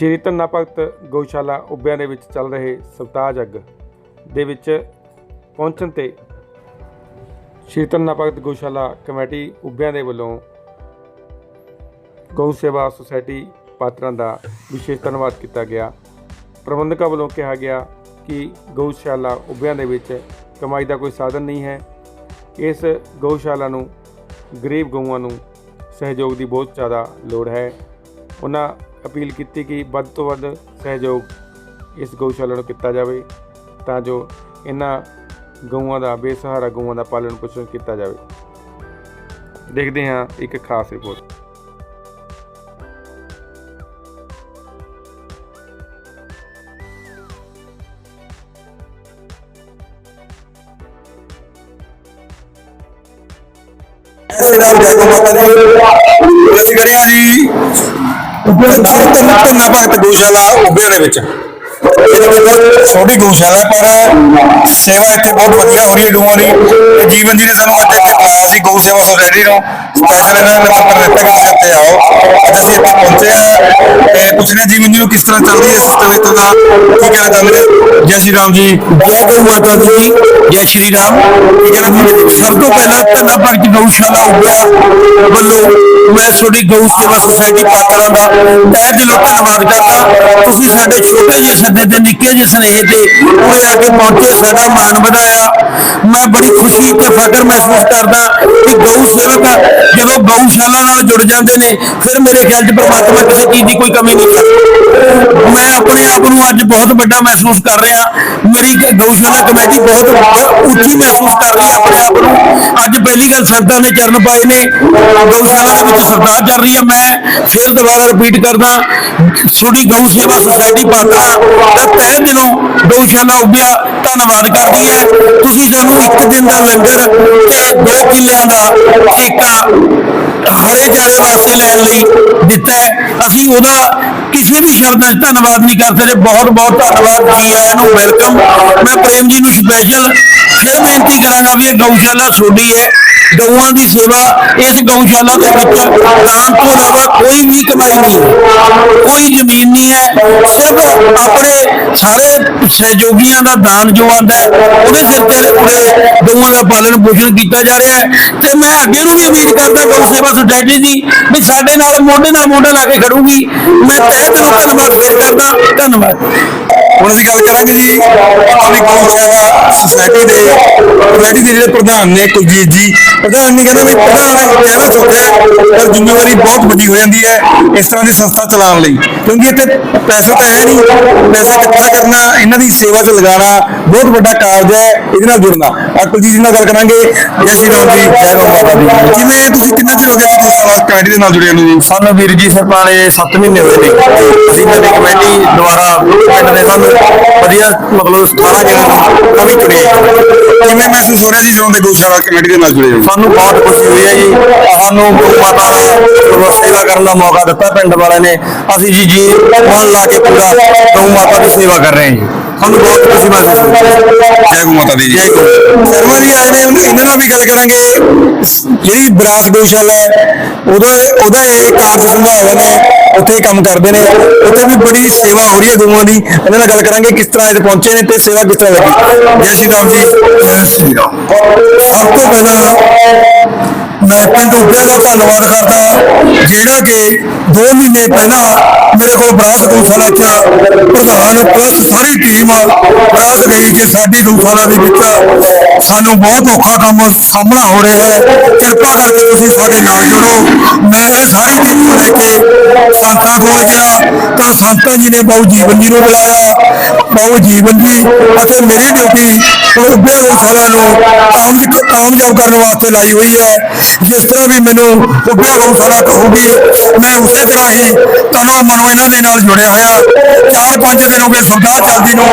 ਸ਼੍ਰੀ ਧੰਨਾ ਭਗਤ ਗਊਸ਼ਾਲਾ ਉੱਬਿਆਂ ਦੇ ਵਿੱਚ ਚੱਲ ਰਹੇ ਸਵਤਾਜ ਅੱਗ ਦੇ ਵਿੱਚ ਪਹੁੰਚਣ ਤੇ ਸ਼੍ਰੀ ਧੰਨਾ ਭਗਤ ਗਊਸ਼ਾਲਾ ਕਮੇਟੀ ਉੱਬਿਆਂ ਦੇ ਵੱਲੋਂ ਗਊ ਸੇਵਾ ਸੁਸਾਇਟੀ ਪਾਤਰਾਂ ਦਾ ਵਿਸ਼ੇਸ਼ ਧੰਨਵਾਦ ਕੀਤਾ ਗਿਆ। ਪ੍ਰਬੰਧਕਾਂ ਵੱਲੋਂ ਕਿਹਾ ਗਿਆ ਕਿ ਗਊਸ਼ਾਲਾ ਉੱਬਿਆਂ ਦੇ ਵਿੱਚ ਕਮਾਈ ਦਾ ਕੋਈ ਸਾਧਨ ਨਹੀਂ ਹੈ। ਇਸ ਗਊਸ਼ਾਲਾ ਨੂੰ ਗਰੀਬ ਗਊਆਂ ਨੂੰ ਸਹਿਯੋਗ ਦੀ ਬਹੁਤ ਜ਼ਿਆਦਾ ਲੋੜ ਹੈ। ਉਹਨਾਂ ਅਪੀਲ ਕੀਤੀ ਕਿ ਵੱਧ ਤੋਂ ਵੱਧ ਸਹਿਯੋਗ ਇਸ ਗਊਸ਼ਾਲਾ ਨੂੰ ਕੀਤਾ ਜਾਵੇ ਤਾਂ ਜੋ ਇਹਨਾਂ ਗਊਆਂ ਦਾ, ਬੇਸਹਾਰਾ ਗਊਆਂ ਦਾ ਪਾਲਣ ਪੋਸ਼ਣ ਕੀਤਾ ਜਾਵੇ। ਦੇਖਦੇ ਹਾਂ ਇੱਕ ਖਾਸ ਰਿਪੋਰਟ। ਸ੍ਰੀ ਰਾਮ ਜੈ ਗੋ ਮਾਤਾ ਭਗਤ ਗਊਸ਼ਾਲਾ ਉੱਬਿਆਂ ਦੇ ਵਿੱਚ। ਛੋਟੀ ਗਊਸ਼ਾਲਾ ਪਰ ਸੇਵਾ ਇੱਥੇ ਬਹੁਤ ਵਧੀਆ ਹੋ ਰਹੀ ਹੈ ਗਊਆਂ ਦੀ। ਤੇ ਜੀਵਨ ਜੀ ਨੇ ਸਾਨੂੰ ਅੱਜ ਇੱਥੇ ਬੁਲਾਇਆ ਸੀ ਗਊ ਸੇਵਾ ਸੁਸਾਇਟੀ ਨੂੰ। ਸਪੈਸ਼ਲ ਇਹਨਾਂ ਨੇ ਨੰਬਰ ਦਿੱਤਾ ਕਿ ਤੁਸੀਂ ਇੱਥੇ ਆਓ। ਅੱਜ ਅਸੀਂ ਇੱਥੇ ਪਹੁੰਚੇ ਆ ਤੇ ਪੁੱਛਣੇ ਜੀਵਨ ਜੀ ਨੂੰ ਕਿਸ ਤਰ੍ਹਾਂ ਚੱਲਦੀ ਹੈ? ਸਿਸਟਮ ਇੱਥੋਂ ਦਾ ਕੀ ਕਹਿਣਾ ਚਾਹੁੰਦੇ ਨੇ ਜੈ ਸ਼੍ਰੀ ਰਾਮ ਜੀ। ਜੈ ਗਊ ਮਾਤਾ ਦੀ ਜੈ ਸ਼੍ਰੀ ਰਾਮ। ਕੀ ਸਭ ਤੋਂ ਪਹਿਲਾਂ ਧੰਨਾ ਭਗਤ ਗਊਸ਼ਾਲਾ ਉੱਪਿਆ ਵੱਲੋਂ ਮੈਂ ਤੁਹਾਡੀ ਗਊ ਸੇਵਾ ਸੁਸਾਇਟੀ ਪਾਤਰਾਂ ਦਾ ਤਹਿ ਦਿਲੋਂ ਧੰਨਵਾਦ ਕਰਦਾ। ਤੁਸੀਂ ਸਾਡੇ ਛੋਟੇ ਜਿਹੇ ਸੱਦੇ ਤੇ ਨਿੱਕੇ ਜਿਹੇ ਸੁਨੇਹੇ ਤੇ ਉਰੇ ਆ ਕੇ ਪਹੁੰਚੇ ਸਾਡਾ ਮਾਣ ਵਧਾਇਆ। ਮੈਂ ਬੜੀ ਖੁਸ਼ੀ ਤੇ ਫਖਰ ਮਹਿਸੂਸ ਕਰਦਾ ਕਿ ਗਊ ਸੇਵਕ ਜਦੋਂ ਗਊਸ਼ਾਲਾ ਨਾਲ ਜੁੜ ਜਾਂਦੇ ਨੇ, ਫਿਰ ਮੇਰੇ ਖਿਆਲ 'ਚ ਪਰਮਾਤਮਾ ਕਿਸੇ ਚੀਜ਼ ਦੀ ਕੋਈ ਕਮੀ ਨਹੀਂ ਕਰਦਾ ਮੈਂ ਆਪਣੇ ਆਪ ਨੂੰ ਅੱਜ ਬਹੁਤ ਵੱਡਾ ਮਹਿਸੂਸ ਕਰ ਰਿਹਾ। ਮੇਰੀ ਗਊਸ਼ਾਲਾ ਕਮੇਟੀ ਬਹੁਤ ਉੱਚੀ ਮਹਿਸੂਸ ਕਰ ਰਹੀ ਹੈ ਆਪਣੇ ਆਪ ਨੂੰ। ਅੱਜ ਪਹਿਲੀ ਗੱਲ ਸੰਤਾਂ ਨੇ ਚਰਨ ਪਾਏ ਨੇ। ਗਊਸ਼ਾਲਾ ਦੇ ਵਿੱਚ ਸਰਦਾਰ ਚੱਲ ਰਹੀ ਹੈ ਮੈਂ ਫਿਰ ਦੁਬਾਰਾ ਰਿਪੀਟ ਕਰਦਾ ਛੋਟੀ ਗਊ ਸੇਵਾ ਸੁਸਾਇਟੀ ਪਾਤਰਾ ਦਾ ਤਹਿ ਦਿਲੋਂ ਗਊਸ਼ਾਲਾ ਉੱਭਿਆ ਧੰਨਵਾਦ ਕਰਦੀ ਹੈ ਤੁਸੀਂ ਸਾਨੂੰ ਇੱਕ ਦਿਨ ਦਾ ਲੰਗਰ ਤੇ ਦੋ ਕਿੱਲਿਆਂ ਦਾ ਠੇਕਾ ਹਰੇ ਚਾਰੇ ਵਾਸਤੇ ਲੈਣ ਲਈ ਦਿੱਤਾ ਅਸੀਂ ਉਹਦਾ ਕਿਸੇ ਵੀ ਸ਼ਬਦਾਂ 'ਚ ਧੰਨਵਾਦ ਨਹੀਂ ਕਰ ਸਕਦੇ ਬਹੁਤ ਬਹੁਤ ਧੰਨਵਾਦ ਜੀ ਆਇਆਂ ਨੂੰ ਵੈਲਕਮ ਮੈਂ ਪ੍ਰੇਮ ਜੀ ਨੂੰ ਸਪੈਸ਼ਲ ਫਿਰ ਬੇਨਤੀ ਕਰਾਂਗਾ ਵੀ ਇਹ ਗਊਸ਼ਾਲਾ ਛੋਡੀ ਹੈ। ਗਊਆਂ ਦੀ ਸੇਵਾ ਇਸ ਗਊਸ਼ਾਲਾ ਦੇ ਵਿੱਚ ਦਾਨ ਤੋਂ ਇਲਾਵਾ ਕੋਈ ਵੀ ਕਮਾਈ ਨਹੀਂ ਹੈ। ਕੋਈ ਜ਼ਮੀਨ ਨਹੀਂ ਹੈ। ਸਿਰਫ ਆਪਣੇ ਸਾਰੇ ਸਹਿਯੋਗੀਆਂ ਦਾ ਦਾਨ ਜੋ ਆਂਦਾ ਉਹਦੇ ਸਿਰ ਤੇ ਉਰੇ ਗਊਆਂ ਦਾ ਪਾਲਣ ਪੋਸ਼ਣ ਕੀਤਾ ਜਾ ਰਿਹਾ ਹੈ। ਤੇ ਮੈਂ ਅੱਗੇ ਨੂੰ ਵੀ ਉਮੀਦ ਕਰਦਾ ਗਊ ਸੇਵਾ ਸੁਸਾਇਟੀ ਦੀ ਵੀ ਸਾਡੇ ਨਾਲ ਮੋਢੇ ਨਾਲ ਮੋਢਾ ਲਾ ਕੇ ਖੜੂਗੀ। ਮੈਂ ਤਹਿ ਦਿਲੋਂ ਧੰਨਵਾਦ ਫੇਰ ਕਰਦਾ। ਧੰਨਵਾਦ। ਹੁਣ ਅਸੀਂ ਗੱਲ ਕਰਾਂਗੇ ਜੀ, ਆਪਣੀ ਗਊ ਸੇਵਾ ਸੁਸਾਇਟੀ ਦੇ ਕਮੇਟੀ ਦੇ ਜਿਹੜੇ ਪ੍ਰਧਾਨ ਨੇ ਕੁਲਜੀਤ ਜੀ। ਪ੍ਰਧਾਨ ਨੇ ਕਹਿੰਦਾ ਵੀ ਪ੍ਰਧਾਨ ਕਹਿਣਾ ਸੌਖਾ ਹੈ ਪਰ ਜ਼ਿੰਮੇਵਾਰੀ ਬਹੁਤ ਵੱਡੀ ਹੋ ਜਾਂਦੀ ਹੈ ਇਸ ਤਰ੍ਹਾਂ ਦੀ ਸੰਸਥਾ ਚਲਾਉਣ ਲਈ। ਕਿਉਂਕਿ ਇੱਥੇ ਪੈਸਾ ਤਾਂ ਹੈ ਨਹੀਂ। ਪੈਸਾ ਇਕੱਠਾ ਕਰਨਾ, ਇਹਨਾਂ ਦੀ ਸੇਵਾ 'ਚ ਲਗਾਉਣਾ ਬਹੁਤ ਵੱਡਾ ਕਾਰਜ ਹੈ, ਇਹਦੇ ਨਾਲ ਜੁੜਨਾ। ਆ ਕੁਲਜੀਤ ਜੀ ਨਾਲ ਗੱਲ ਕਰਾਂਗੇ। ਜੈ ਸ਼੍ਰੀ ਰਾਮ ਜੀ, ਜੈ ਰਾਮ ਮਾਤਾ ਦੀ। ਜਿਵੇਂ ਤੁਸੀਂ, ਕਿੰਨਾ ਚਿਰ ਹੋ ਗਿਆ ਗਊ ਸੇਵਾ ਕਮੇਟੀ ਦੇ ਨਾਲ ਜੁੜੇ ਨੂੰ ਜੀ? ਸਾਨੂੰ ਵੀਰ ਜੀ ਸਰਪਾਲੇ 7 ਮਹੀਨੇ ਹੋਏ ਨੇ। ਅਸੀਂ ਨਵੀਂ ਕਮੇਟੀ ਦੁਆਰਾ ਪਿੰਡ ਦੇ ਸਾਨੂੰ ਵਧੀਆ ਮਤਲਬ 18 ਜਿਹੜਾ ਉਹ ਕਿਵੇਂ ਮਹਿਸੂਸ ਹੋ ਰਿਹਾ ਜੀ ਜਦੋਂ ਦੇ ਗਊਸ਼ਾਲਾ ਕਮੇਟੀ ਦੇ ਨਾਲ ਜੁੜੇ ਹੋ ਸਾਨੂੰ ਬਹੁਤ ਖੁਸ਼ੀ ਹੋਈ ਹੈ ਜੀ ਸਾਨੂੰ ਗਊ ਮਾਤਾ ਦਾ ਸੇਵਾ ਕਰਨ ਦਾ ਮੌਕਾ ਦਿੱਤਾ ਪਿੰਡ ਵਾਲਿਆਂ ਨੇ। ਅਸੀਂ ਜੀ ਜੀ ਮਨ ਲਾ ਕੇ ਪੂਰਾ ਗਊ ਮਾਤਾ ਦੀ ਸੇਵਾ ਕਰ ਰਹੇ ਹਾਂ ਜੀ। ਸਾਨੂੰ ਬਹੁਤ ਖੁਸ਼ੀ ਮਹਿਸੂਸ ਹੈ ਜੈ ਗਊ ਮਾਤਾ ਦੀ ਜੀ। ਸ਼ਰਮਾ ਜੀ ਆਏ ਨੇ ਇਹਨਾਂ ਨਾਲ ਵੀ ਗੱਲ ਕਰਾਂਗੇ। ਜਿਹੜੀ ਬਰਾਸ ਗਊਸ਼ਾਲਾ ਹੈ ਉਹਦਾ ਉਹਦਾ ਇਹ ਕਾਰਜ ਸੰਭਾਵਨਾ ਨੇ ਉੱਥੇ ਕੰਮ ਕਰਦੇ ਨੇ। ਉੱਥੇ ਵੀ ਬੜੀ ਸੇਵਾ ਹੋ ਰਹੀ ਹੈ ਗਊਆਂ ਦੀ। ਇਹਨਾਂ ਨਾਲ ਗੱਲ ਕਰਾਂਗੇ ਕਿਸ ਤਰ੍ਹਾਂ ਇੱਥੇ ਪਹੁੰਚੇ ਨੇ ਤੇ ਸੇਵਾ ਕਿਸ ਤਰ੍ਹਾਂ ਲੱਗੀ। ਜੈ ਸ਼੍ਰੀ ਰਾਮ ਜੀ। ਜੈ ਸ਼੍ਰੀ ਰਾਮ। ਸਭ ਤੋਂ ਪਹਿਲਾਂ ਮੈਂ ਪਿੰਡ ਉੱਪਿਆ ਦਾ ਧੰਨਵਾਦ ਕਰਦਾ ਜਿਹੜਾ ਕਿ 2 ਮਹੀਨੇ ਪਹਿਲਾਂ ਮੇਰੇ ਕੋਲ ਬਰਾਤ ਗਊਸ਼ਾਲਾ ਚ ਪ੍ਰਧਾਨ ਪਲੱਸ ਸਾਰੀ ਟੀਮ ਬਰਾਸ ਗਈ ਕਿ ਸਾਡੀ ਗਊਸ਼ਾਲਾ ਦੇ ਵਿੱਚ ਸਾਨੂੰ ਬਹੁਤ ਔਖਾ ਕੰਮ ਸਾਹਮਣਾ ਹੋ ਰਿਹਾ ਹੈ। ਕਿਰਪਾ ਕਰਕੇ ਤੁਸੀਂ ਸਾਡੇ ਨਾਲ ਜੁੜੋ। ਮੈਂ ਇਹ ਸਾਰੀ ਟੀਮ ਨੂੰ ਲੈ ਕੇ ਸੰਤਾਂ ਕੋਲ ਗਿਆ ਤਾਂ ਸੰਤਾਂ ਜੀ ਨੇ ਬਾਊ ਜੀਵਨ ਜੀ ਨੂੰ ਬੁਲਾਇਆ। ਬਹੁ ਜੀਵਨ ਜੀ ਅਤੇ ਮੇਰੀ ਡਿਊਟੀ ਉੱਪਿਆ ਗਊਸ਼ਾਲਾ ਨੂੰ ਕਾਮਯਾਬ ਕਾਮਯਾਬ ਕਰਨ ਵਾਸਤੇ ਲਾਈ ਹੋਈ ਹੈ। ਜਿਸ ਤਰ੍ਹਾਂ ਵੀ ਮੈਨੂੰ ਉੱਪਿਆ ਗਊਸ਼ਾਲਾ ਕਹੂਗੀ ਮੈਂ ਉਸੇ ਤਰ੍ਹਾਂ ਹੀ ਤਨੋ ਮਨੋ ਇਹਨਾਂ ਦੇ ਨਾਲ ਜੁੜਿਆ ਹੋਇਆ। ਚਾਰ ਪੰਜ ਦਿਨ ਹੋ ਗਏ ਸੌਦਾ ਚੱਲਦੀ ਨੂੰ,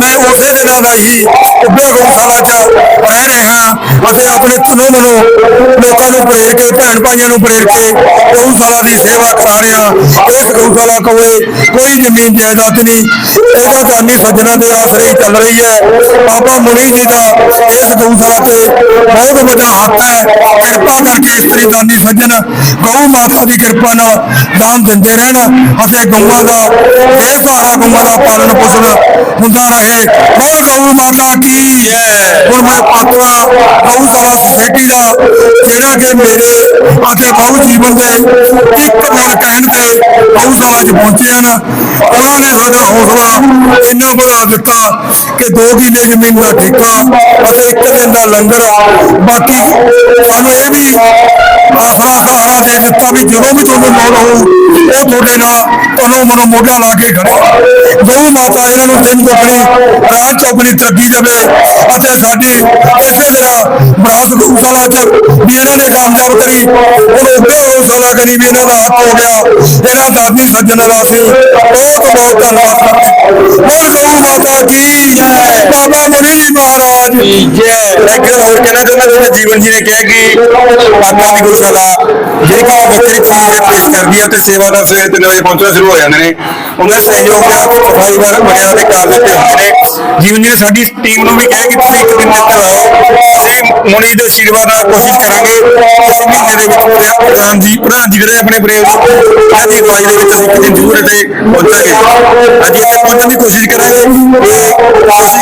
ਮੈਂ ਉਸੇ ਦਿਨਾਂ ਦਾ ਹੀ ਉੱਪਿਆ ਗਊਸ਼ਾਲਾ 'ਚ ਰਹਿ ਰਿਹਾ ਅਤੇ ਆਪਣੇ ਤਨੋਂ ਮਨੋਂ ਲੋਕਾਂ ਨੂੰ ਪ੍ਰੇਰ ਕੇ, ਭੈਣ ਭਾਈਆਂ ਨੂੰ ਪ੍ਰੇਰ ਕੇ, ਗਊਸ਼ਾਲਾ ਦੀ ਸੇਵਾ ਕਰਾ ਰਹੇ ਇਸ ਗਊਸ਼ਾਲਾ ਕੋਲੇ ਕੋਈ ਜ਼ਮੀਨ ਜਾਇਦਾਦ ਨਹੀਂ ਇਹਦਾ ਦਾਨੀ ਸੱਜਣਾ ਦੇ ਆਸਰੇ ਹੀ ਚੱਲ ਰਹੀ ਹੈ। ਬਾਬਾ ਮੁਨੀ ਜੀ ਦਾ ਇਸ ਗਊਸ਼ਾਲਾ ਤੇ ਬਹੁਤ ਵੱਡਾ ਹੱਥ ਹੈ। ਕਿਰਪਾ ਕਰਕੇ ਇਸ ਤਰੀ ਦਾਨੀ ਸੱਜਣ ਗਊ ਮਾਤਾ ਦੀ ਕਿਰਪਾ ਨਾਲ ਦਾਨ ਦਿੰਦੇ ਰਹਿਣ ਅਤੇ ਗਊਆਂ ਦਾ ਇਹ ਸਹਾਰਾ ਗਊਆਂ ਦਾ ਪਾਲਣ ਪੋਸ਼ਣ ਹੁੰਦਾ ਰਹੇ। ਬੋਲ ਗਊ ਮਾਤਾ ਕੀ ਜੈ ਹੁਣ ਮੈਂ ਪਾਤਰਾ ਗਊਸ਼ਾਲਾ ਸੁਸਾਇਟੀ ਦਾ ਜਿਹੜਾ ਕਿ ਮੇਰੇ ਅਤੇ ਬਾਬੂ ਜੀਵਨ ਦੇ ਇੱਕ ਨਾਲ ਕਹਿਣ ਤੇ ਗਊਸ਼ਾਲਾ 'ਚ ਪਹੁੰਚੇ ਹਨ ਉਹਨਾਂ ਨੇ ਸਾਡਾ ਹੌਸਲਾ ਇੰਨਾ ਵਧਾ ਦਿੱਤਾ ਕਿ 2 ਕਿੱਲੇ ਜ਼ਮੀਨ ਦਾ ਠੇਕਾ ਅਤੇ ਇੱਕ ਦਿਨ ਦਾ ਲੰਗਰ ਬਾਕੀ ਸਾਨੂੰ ਇਹ ਵੀ ਆਸਰਾ ਸਹਾਰਾ ਦੇ ਦਿੱਤਾ ਵੀ ਜਦੋਂ ਵੀ ਤੁਹਾਨੂੰ ਲੋੜ ਹੋਊ ਉਹ ਤੁਹਾਡੇ ਨਾਲ ਤੁਹਾਨੂੰ ਮਨੋਂ ਮੋਢਾ ਲਾ ਕੇ ਖੜੇ ਗਊ ਮਾਤਾ ਇਹਨਾਂ ਨੂੰ ਦਿਨ ਦੁੱਗਣੀ ਰਾਤ ਚੌਗਣੀ ਤਰੱਕੀ ਦੇਵੇ ਅਤੇ ਸਾਡੀ ਇਸੇ ਤਰ੍ਹਾਂ ਬਰਾਸ ਗਊਸ਼ਾਲਾ ਚ ਵੀ ਇਹਨਾਂ ਨੇ ਕਾਮਯਾਬ ਕਰੀ ਹੁਣ ਉੱਗੇ ਗਊਸ਼ਾਲਾ ਕਰੀ ਵੀ ਇਹਨਾਂ ਦਾ ਹੱਕ ਹੋ ਗਿਆ ਇਹਨਾਂ ਦਾਦੀ ਸੱਜਣ ਦਾ ਅਸੀਂ ਬਹੁਤ ਬਹੁਤ ਧੰਨਵਾਦ ਕਰਦੇ ਬੋਲ ਗਊ ਮਾਤਾ ਕੀ ਮੁਨੀ ਮਹਾਰਾਜ। ਇੱਕ ਗੱਲ ਹੋਰ ਕਹਿਣਾ ਚਾਹੁੰਦਾ ਜਿਵੇਂ ਜੀਵਨ ਜੀ ਨੇ ਕਿਹਾ ਕਿ ਪਾਤਰਾਂ ਦੀ ਗਊਸ਼ਾਲਾ ਜਿਹੜੀ ਕਿ ਬੱਕਰੀ ਚੀਜ਼ ਪੇਸ਼ ਕਰਦੀ ਹੈ ਤੇ ਸੇਵਾਦਾਰ ਸਵੇਰ ਤੇ ਨਵੇਂ ਪਹੁੰਚਣਾ ਸ਼ੁਰੂ ਹੋ ਜਾਂਦੇ ਨੇ। ਉਹਨਾਂ ਦੇ ਸਹਿਯੋਗ ਨਾਲ ਸਫ਼ਾਈ ਵਾਰ ਵਗੈਰਾ ਦੇ ਕਾਰਜ ਤੇ ਹੁੰਦੇ ਨੇ। ਜੀਵਨ ਜੀ ਨੇ ਸਾਡੀ ਟੀਮ ਨੂੰ ਵੀ ਕਿਹਾ ਕਿ ਤੁਸੀਂ ਇੱਕ ਦਿਨ ਦੇ ਅੰਦਰ ਆਓ ਅਸੀਂ ਮੁਨੀ ਦੇ ਆਸ਼ੀਰਵਾਦ ਨਾਲ ਕੋਸ਼ਿਸ਼ ਕਰਾਂਗੇ। ਇਸ ਮਹੀਨੇ ਦੇ ਵਿੱਚ ਪ੍ਰਧਾ- ਪ੍ਰਧਾਨ ਜੀ ਪ੍ਰਧਾਨ ਜੀ ਜਿਹੜੇ ਆਪਣੇ ਪ੍ਰੇਮ ਦੀ ਅਗਵਾਈ ਦੇ ਵਿੱਚ ਅਸੀਂ ਇੱਕ ਦਿਨ ਜ਼ਰੂਰ ਇੱਥੇ ਪਹੁੰਚਾਂਗੇ। ਅੱਜ ਇੱਥੇ ਪਹੁੰਚਣ ਦੀ ਕੋਸ਼ਿਸ਼ ਕਰਾਂਗੇ। ਤੇ ਕੋਸ਼ਿਸ਼ ਕਰਾਂਗੇ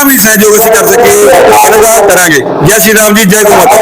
ਜਿੰਨਾ ਵੀ ਸਹਿਯੋਗ ਅਸੀਂ ਕਰ ਸਕੀਏ ਇਹਦਾ ਕਰਾਂਗੇ। ਜੈ ਸ਼੍ਰੀ ਰਾਮ ਜੀ, ਜੈ ਗੋ ਮਾਤਾ